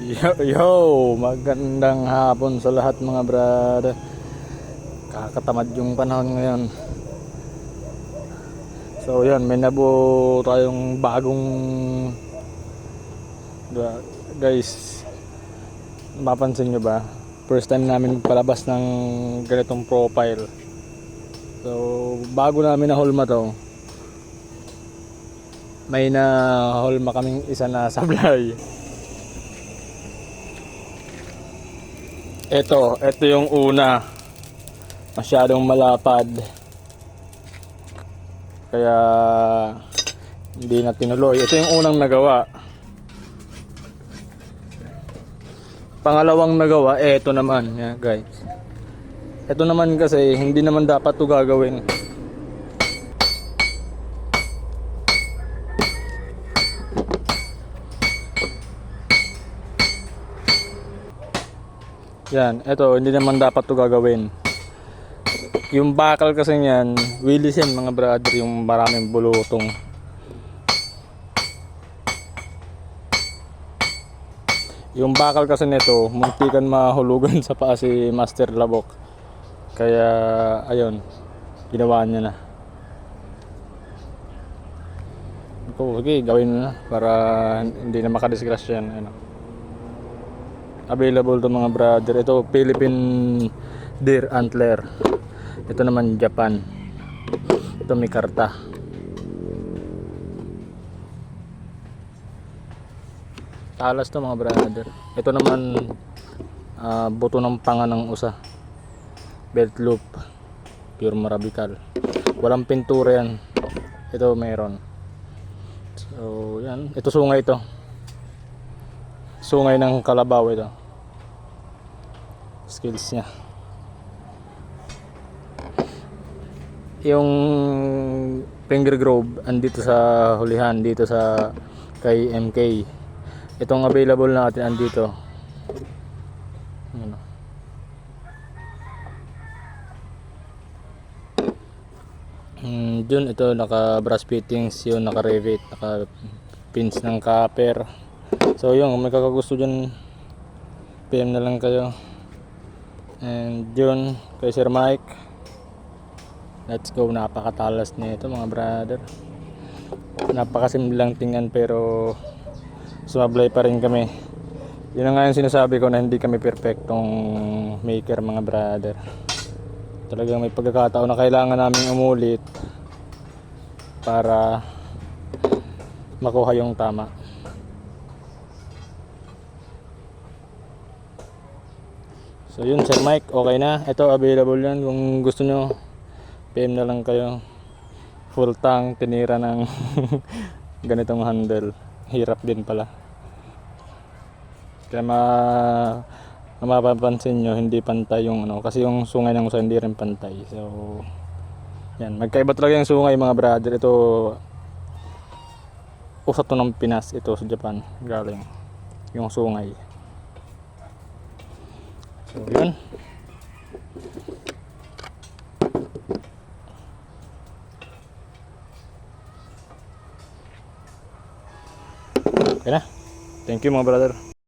Yo, yo, magandang hapon sa lahat mga brad. Kakatamad yung panahon ngayon. So yan, may nabuo tayong bagong guys. Mapansin nyo ba? First time namin palabas ng ganitong profile. So, bago namin na hulma to, may na hulma kaming isa na sablay. Ito, ito yung una. Masyadong malapad. Kaya hindi na tinuloy. Ito yung unang nagawa. Pangalawang nagawa, ito naman, yeah, guys. Ito naman kasi hindi naman dapat 'to gagawin. Yan, ito hindi naman dapat 'to gagawin. Yung bakal kasi niyan, Willis mga brother, yung maraming bulutong. Yung bakal kasi nito, muntikan mahulugan sa paa si Master Labok. Kaya, ayun, ginawa niya na. Ito, okay, gawin na para hindi na makadisgrasya yan. Ano. Available to mga brother. Ito, Philippine Deer Antler. Ito naman Japan. Ito may karta. Talas to mga brother. Ito naman ah, buto ng panga ng usa. Belt loop. Pure marabical. Walang pintura yan. Ito meron. So yan. Ito sungay to. Sungay ng kalabaw ito. Skills niya. Yung finger grove andito sa hulihan dito sa kay MK itong available natin andito. Ano? Hmm, dun ito naka brass fittings yun naka rivet naka pins ng copper. So yun kung may kakagusto dyan PM na lang kayo and yun kay Sir Mike. Let's go. Napakatalas nito mga brother. Napakasimlang tingnan pero sumablay pa rin kami. Yun na nga yung sinasabi ko na hindi kami perfectong maker mga brother. Talagang may pagkakataon na kailangan namin umulit para makuha yung tama so yun Sir Mike okay na. Ito available yan. Kung gusto nyo PM na lang kayo. Full tank tinira ng ganitong handle. Hirap din pala. Kaya ma na mapapansin nyo hindi pantay yung ano kasi yung sungay ng usa hindi rin pantay. So yan. Magkaiba talaga yung sungay mga brother. Ito usat to ng Pinas ito sa Japan. Galing. Yung sungay so yun Okay na. Thank you mga brother.